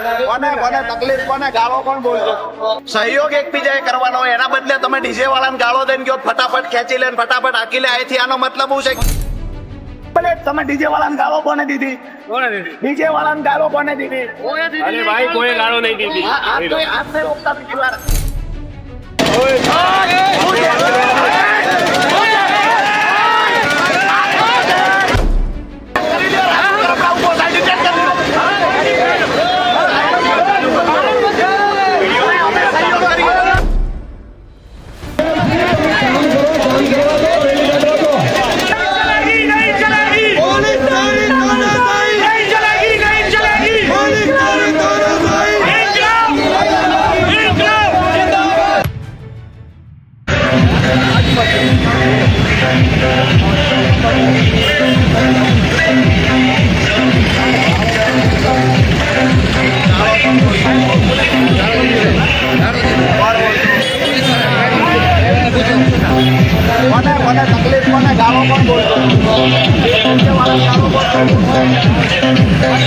કોને કોને તકલીફ કોને ગાળો કોણ બોલજો સહયોગ એકબીજાએ કરવાનો એના બદલે તમે ડીજે વાળાને ગાળો દઈને ગયો ફટાફટ ખેંચી લે ફટાફટ આકી લે અહીંથી આનો મતલબ શું છે ભલે તમે ડીજે વાળાને ગાળો કોને દીધી ડીજે વાળાને ગાળો કોને દીધી અરે ભાઈ કોઈ ગાળો નહીં દીધી આ- તો- આ રોકતા બીજી વાર. नहीं ગાળો Mirage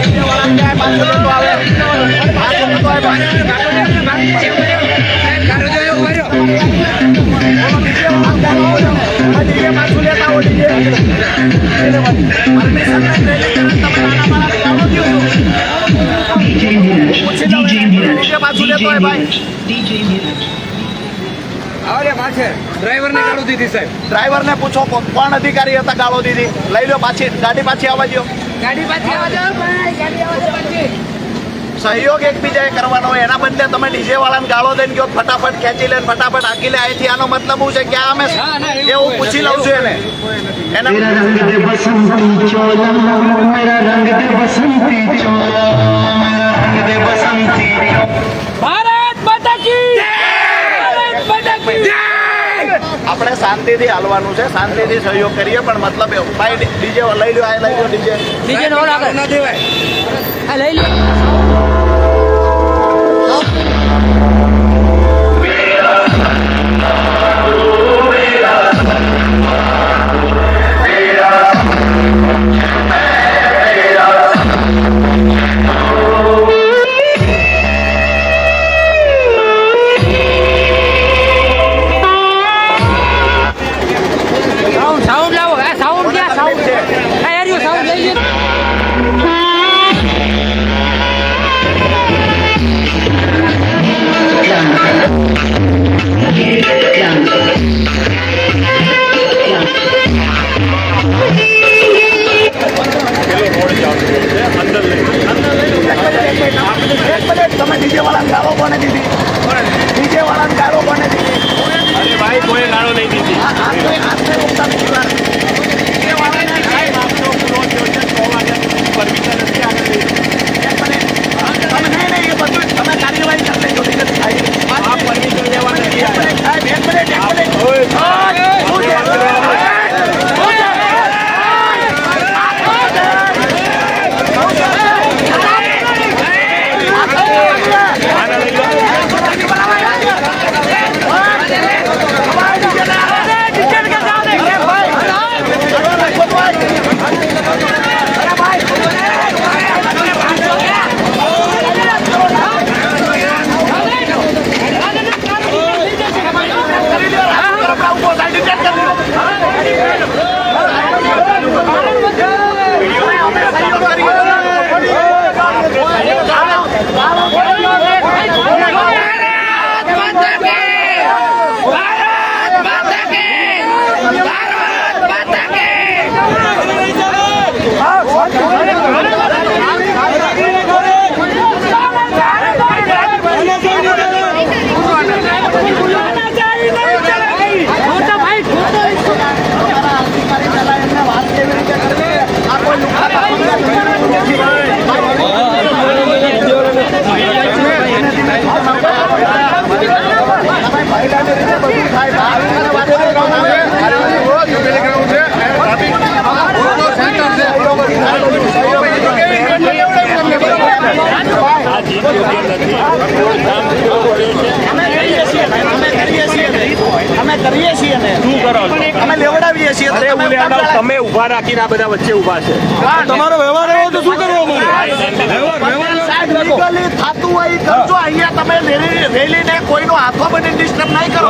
DJ Mirage DJ ક્યાંય ડ્રાઈવરને પૂછો. કોણ અધિકારી હતા ગાળો દીધી? લઈ લો પાછી ગાડી પાછી આવવા દો ગાડી પાછી સહયોગ એકબીજાએ કરવાનો હોય. એના બદલે તમે ડીજે વાળાને ગાળો દઈને ગયો ફટાફટ ખેંચી લે ફટાફટ આંકી લે અહીંથી આનો મતલબ હું છે? કે આ અમે એ હું પૂછી લઉં છું એને. એના શાંતિથી હાલવાનું છે શાંતિથી સહયોગ કરીએ પણ મતલબ એવું. ભાઈ ડીજે લઈ લો આ લઈ લો ડીજે. ડીજે નો આગળ ના દેવાય. આ લઈ લો Yeah. તમે ઊભા રાખીને આ બધા વચ્ચે ઊભા છે. તમારો વ્યવહાર એવો તો શું કરવો અમારે? થાતું હોય કરજો. અહીંયા તમે રેલી રેલીને કોઈનો હાથો બની ડિસ્ટર્બ નહીં કરો.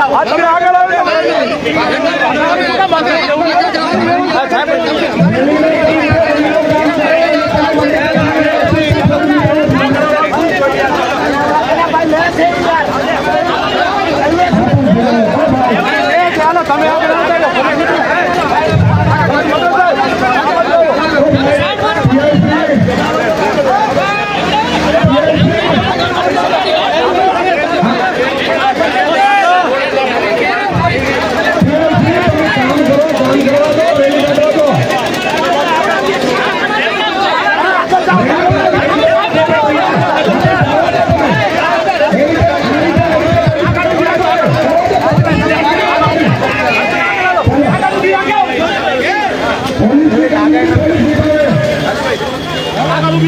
আজকে আগে કામ તો